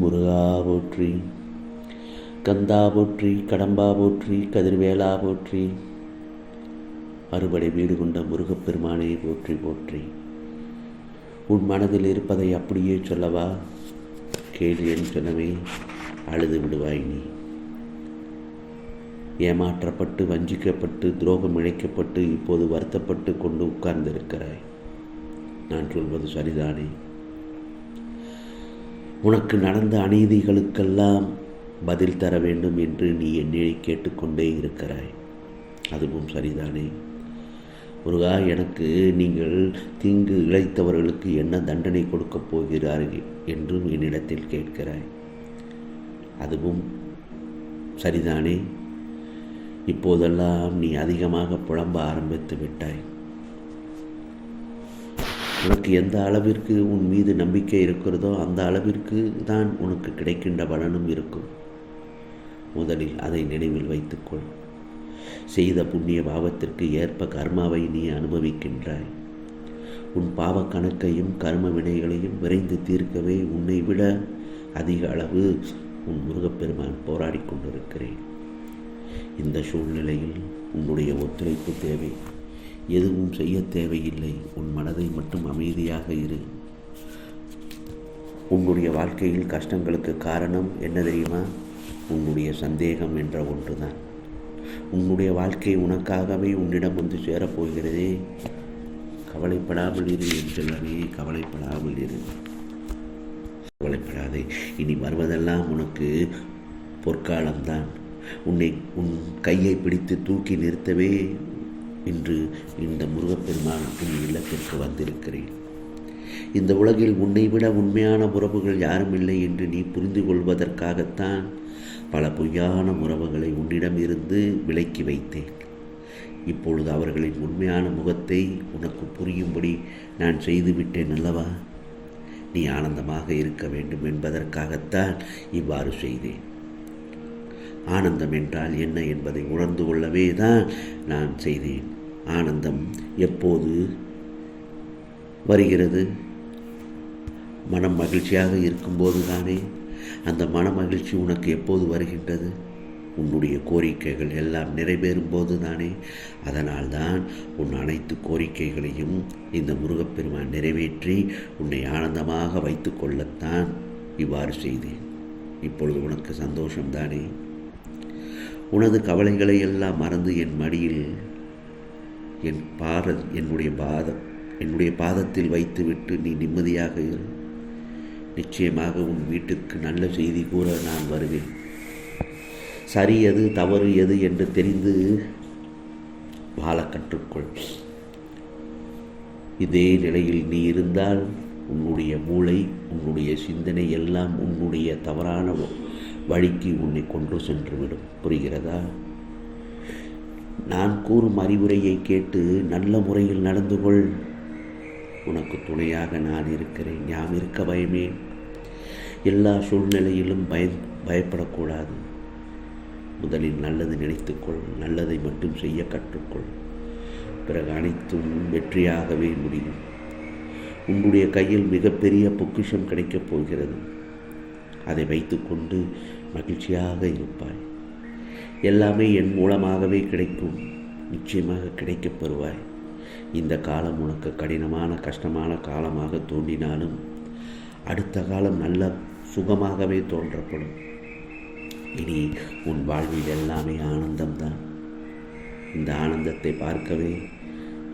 முருகா போற்றி கந்தா போற்றி கடம்பா போற்றி கதிர்வேலா போற்றி அறுபடை வீடு கொண்ட முருகப்பெருமானை போற்றி போற்றி. உன் மனதில் இருப்பதை அப்படியே சொல்லவா? கேள்வி என் சொன்னவே அழுது விடுவாய் நீ. ஏமாற்றப்பட்டு வஞ்சிக்கப்பட்டு துரோகம் இழைக்கப்பட்டு இப்போது வருத்தப்பட்டு கொண்டு உட்கார்ந்திருக்கிறாய். நான் சொல்வது சரிதானே? உனக்கு நடந்த அநீதிகளுக்கெல்லாம் பதில் தர வேண்டும் என்று நீ என்னை கேட்டுக்கொண்டே இருக்கிறாய். அதுவும் சரிதானே? முருகா எனக்கு நீங்கள் தீங்கு இழைத்தவர்களுக்கு என்ன தண்டனை கொடுக்கப் போகிறார்கள் என்றும் என்னிடத்தில் கேட்கிறாய். அதுவும் சரிதானே? இப்போதெல்லாம் நீ அதிகமாக புலம்ப ஆரம்பித்து விட்டாய். உனக்கு எந்த அளவிற்கு உன் மீது நம்பிக்கை இருக்கிறதோ அந்த அளவிற்கு தான் உனக்கு கிடைக்கின்ற பலனும் இருக்கும். முதலில் அதை நினைவில் வைத்துக்கொள். செய்த புண்ணிய பாவத்திற்கு ஏற்ப கர்மாவை நீ அனுபவிக்கின்றாய். உன் பாவ கணக்கையும் கர்ம வினைகளையும் விரைந்து தீர்க்கவே உன்னை விட அதிக அளவு உன் முருகப்பெருமான் போராடி கொண்டிருக்கிறேன். இந்த சூழ்நிலையில் உன்னுடைய ஒத்துழைப்பு தேவை. எதுவும் செய்ய தேவையில்லை. உன் மனதை மட்டும் அமைதியாக இரு. உன்னுடைய வாழ்க்கையில் கஷ்டங்களுக்கு காரணம் என்ன தெரியுமா? உன்னுடைய சந்தேகம் என்ற ஒன்றுதான். உன்னுடைய வாழ்க்கை உனக்காகவே உன்னிடம் வந்து சேரப்போகிறதே. கவலைப்படாமல் இரு என் கவலைப்படாமல் இரு. கவலைப்படாதே. இனி வருவதெல்லாம் உனக்கு பொற்காலம்தான். உன்னை உன் கையை பிடித்து தூக்கி நிறுத்தவே இன்று இந்த முருகப்பெருமான் உன் இல்லத்திற்கு வந்திருக்கிறேன். இந்த உலகில் உன்னை விட உண்மையான உறவுகள் யாரும் இல்லை என்று நீ புரிந்து கொள்வதற்காகத்தான் பல பொய்யான உறவுகளை உன்னிடமிருந்து விலக்கி வைத்தேன். இப்பொழுது அவர்களின் உண்மையான முகத்தை உனக்கு புரியும்படி நான் செய்துவிட்டேன் அல்லவா? நீ ஆனந்தமாக இருக்க வேண்டும் என்பதற்காகத்தான் இவ்வாறு செய்தேன். ஆனந்தம் என்றால் என்ன என்பதை உணர்ந்து கொள்ளவே தான் நான் செய்தேன். ஆனந்தம் எப்போது வருகிறது? மனம் மகிழ்ச்சியாக இருக்கும்போது தானே அந்த மன மகிழ்ச்சி உனக்கு எப்போது வருகின்றது? உன்னுடைய கோரிக்கைகள் எல்லாம் நிறைவேறும் போது தானே அதனால்தான் உன் அனைத்து கோரிக்கைகளையும் இந்த முருகப்பெருமான் நிறைவேற்றி உன்னை ஆனந்தமாக வைத்து கொள்ளத்தான் இவ்வாறு செய்தேன். இப்பொழுது உனக்கு சந்தோஷம்தானே? உனது கவலைகளை எல்லாம் மறந்து என் மடியில் என் பார என்னுடைய பாதம் என்னுடைய பாதத்தில் வைத்துவிட்டு நீ நிம்மதியாக இரு. நிச்சயமாக உன் வீட்டுக்கு நல்ல செய்தி கூற நான் வருவேன். சரி எது தவறு எது என்று தெரிந்து வாழ கற்றுக்கொள். இதே நிலையில் நீ இருந்தால் உன்னுடைய மூளை உன்னுடைய சிந்தனை எல்லாம் உன்னுடைய தவறான வழிக்கு உன்னை கொண்டு சென்றுவிடும். புரிகிறதா? நான் கூறும் அறிவுரையை கேட்டு நல்ல முறையில் நடந்து கொள். உனக்கு துணையாக நான் இருக்கிறேன். யாம் இருக்க பயமே. எல்லா சூழ்நிலையிலும் பய பயப்படக்கூடாது. முதலில் நல்லது நினைத்துக்கொள். நல்லதை மட்டும் செய்ய கற்றுக்கொள். பிறகு அனைத்தும் வெற்றியாகவே முடியும். உன்னுடைய கையில் மிகப்பெரிய பொக்கிஷம் கிடைக்கப் போகிறது. அதை வைத்துக்கொண்டு மகிழ்ச்சியாக இருப்பாய். எல்லாமே என் மூலமாகவே கிடைக்கும். நிச்சயமாக கிடைக்கப் பெறுவாய். இந்த காலம் உனக்கு கடினமான கஷ்டமான காலமாக தோன்றினாலும் அடுத்த காலம் நல்ல சுகமாகவே தோன்றப்படும். இனி உன் வாழ்வில் எல்லாமே ஆனந்தம்தான். இந்த ஆனந்தத்தை பார்க்கவே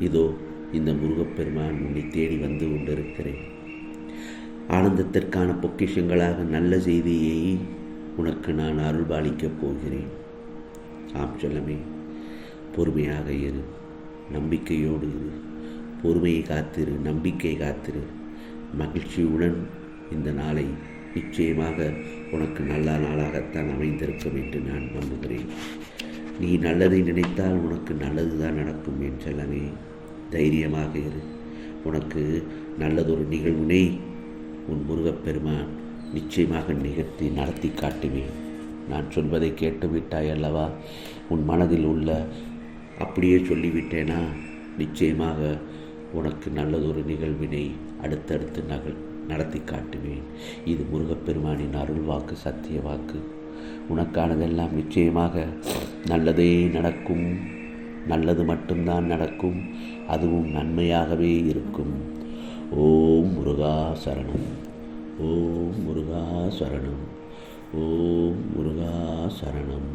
இதோ இந்த முருகப்பெருமான் உன்னை தேடி வந்து கொண்டிருக்கிறேன். ஆனந்தத்திற்கான பொக்கிஷங்களாக நல்ல செய்தியை உனக்கு நான் அருள்பாலிக்கப் போகிறேன். ஆம் செல்லமே பொறுமையாக இரு நம்பிக்கையோடு இரு. பொறுமையை காத்திரு நம்பிக்கை காத்திரு. மகிழ்ச்சியுடன் இந்த நாளை நிச்சயமாக உனக்கு நல்ல நாளாகத்தான் அமைந்திருக்கும் என்று நான் நம்புகிறேன். நீ நல்லதை நினைத்தால் உனக்கு நல்லது தான் நடக்கும் என் செல்லமே. தைரியமாக இரு. உனக்கு நல்லதொரு நிகழ்வினை உன் முருகப்பெருமான் நிச்சயமாக நிகழ்த்தி நடத்தி காட்டுவேன். நான் சொல்வதை கேட்டு விட்டாய் அல்லவா? உன் மனதில் உள்ள அப்படியே சொல்லிவிட்டேனா? நிச்சயமாக உனக்கு நல்லதொரு நிகழ்வினை அடுத்தடுத்து நகல் நடத்தி காட்டுவேன். இது முருகப்பெருமானின் அருள் வாக்கு சத்திய வாக்கு. உனக்கானதெல்லாம் நிச்சயமாக நல்லதே நடக்கும். நல்லது மட்டும்தான் நடக்கும். அதுவும் நன்மையாகவே இருக்கும். ஓம் முருகா சரணம். ஓம் முருகா சரணம். ஓம் முருகா சரணம்